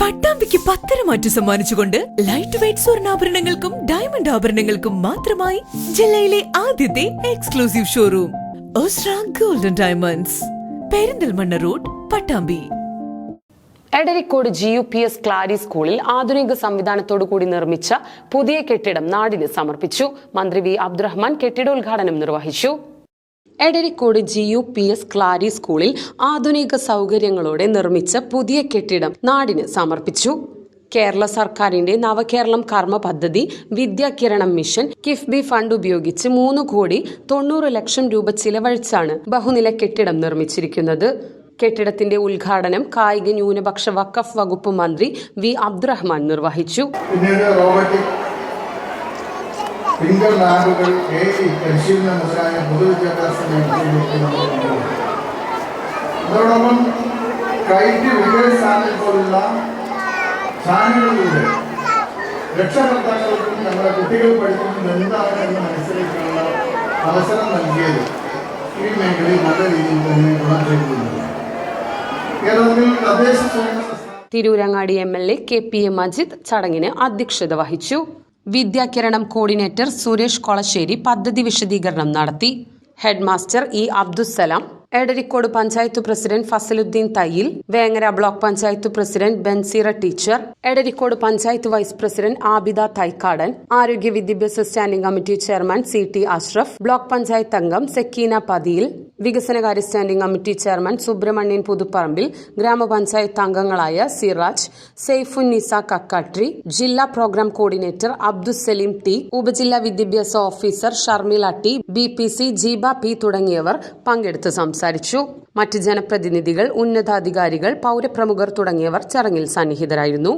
പട്ടാമ്പിക്ക് പത്തര മാറ്റി സമ്മാനിച്ചുകൊണ്ട് ലൈറ്റ് വെയ്റ്റ് സ്വർണാഭരണങ്ങൾക്കും ഡയമണ്ട് ആഭരണങ്ങൾക്കും മാത്രമായി ജില്ലയിലെ ആദ്യത്തെ exclusive showroom Osra golden diamonds Perinthalmanna road Pattambi. Edarikode G U P S Klari സ്കൂളിൽ ആധുനിക സംവിധാനത്തോടു കൂടി നിർമ്മിച്ച പുതിയ കെട്ടിടം നാടിന് സമർപ്പിച്ചു. മന്ത്രി വി അബ്ദുറഹ്മാൻ കെട്ടിടോദ്ഘാടനം നിർവഹിച്ചു. Edarikode G U P S Klari സ്കൂളിൽ ആധുനിക സൗകര്യങ്ങളോടെ നിർമ്മിച്ച പുതിയ കെട്ടിടം നാടിന് സമർപ്പിച്ചു. കേരള സർക്കാരിന്റെ നവകേരളം കർമ്മ പദ്ധതി വിദ്യാകിരണം മിഷൻ കിഫ്ബി ഫണ്ട് ഉപയോഗിച്ച് മൂന്ന് കോടി തൊണ്ണൂറ് ലക്ഷം രൂപ ചിലവഴിച്ചാണ് ബഹുനില കെട്ടിടം നിർമ്മിച്ചിരിക്കുന്നത്. കെട്ടിടത്തിന്റെ ഉദ്ഘാടനം കായിക ന്യൂനപക്ഷ വഖഫ് വകുപ്പ് മന്ത്രി വി അബ്ദുറഹ്മാൻ നിർവഹിച്ചു. പിന്നീട് റോബോട്ടിക് ഫിംഗർ ലാബുകൾ എ ഐ പരിശീലനം മുതലായ പൊതുവിദ്യാഭ്യാസ മേഖലയിലേക്ക് അതോടൊപ്പം കൈറ്റ് വിജയ ചാനൽ പോലുള്ള ചാനലുകളിലൂടെ രക്ഷകർത്താക്കൾക്കും നമ്മുടെ കുട്ടികൾ പഠിക്കുന്നത് എന്താണ് എന്ന് മനസ്സിലാക്കാനുള്ള അവസരം നൽകിയത് ഈ മേഖലയിൽ നല്ല രീതിയിൽ തന്നെ ഗുണം ചെയ്തിട്ടുണ്ട്. കേരളത്തിൽ തദ്ദേശ Tirurangadi M L A K P A Majeed ചടങ്ങിന് അധ്യക്ഷത വഹിച്ചു. വിദ്യാകിരണം കോർഡിനേറ്റർ സുരേഷ് കൊളശ്ശേരി പദ്ധതി വിശദീകരണം നടത്തി. Headmaster E Abdussalam Edarikode panchayat president Fazaluddin Thayyil Vengara block panchayat president Banseera teacher Edarikode panchayat vice president Abida Thaikkadan ആരോഗ്യ വിദ്യാഭ്യാസ standing committee chairman C T Ashraf block panchayat അംഗം സെക്കീന പതിയിൽ വികസനകാര്യ standing committee chairman Subrahmanyan Puthuparambil ഗ്രാമപഞ്ചായത്ത് അംഗങ്ങളായ സിറാജ് സെയ്ഫുൻ നിസ കക്കാട്രി ജില്ലാ programme coordinator Abdul Saleem T ഉപജില്ലാ വിദ്യാഭ്യാസ officer Sharmila T B P C Jeeba P തുടങ്ങിയവർ പങ്കെടുത്ത് സംസാരിച്ചു. മറ്റ് ജനപ്രതിനിധികൾ ഉന്നതാധികാരികൾ പൗരപ്രമുഖർ തുടങ്ങിയവർ ചടങ്ങിൽ സന്നിഹിതരായിരുന്നു.